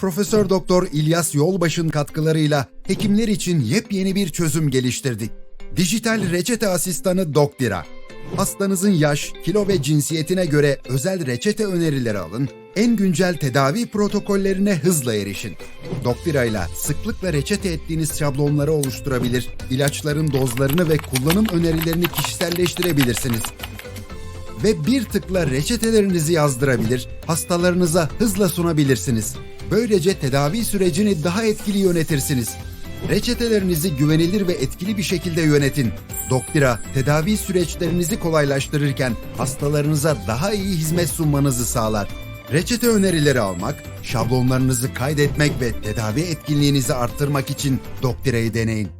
Profesör Doktor İlyas Yolbaş'ın katkılarıyla hekimler için yepyeni bir çözüm geliştirdik. Dijital reçete asistanı Doktira. Hastanızın yaş, kilo ve cinsiyetine göre özel reçete önerileri alın, en güncel tedavi protokollerine hızla erişin. Doktira ile sıklıkla reçete ettiğiniz şablonları oluşturabilir, ilaçların dozlarını ve kullanım önerilerini kişiselleştirebilirsiniz ve bir tıkla reçetelerinizi yazdırabilir, hastalarınıza hızla sunabilirsiniz. Böylece tedavi sürecini daha etkili yönetirsiniz. Reçetelerinizi güvenilir ve etkili bir şekilde yönetin. Doktira, tedavi süreçlerinizi kolaylaştırırken hastalarınıza daha iyi hizmet sunmanızı sağlar. Reçete önerileri almak, şablonlarınızı kaydetmek ve tedavi etkinliğinizi arttırmak için Doktira'yı deneyin.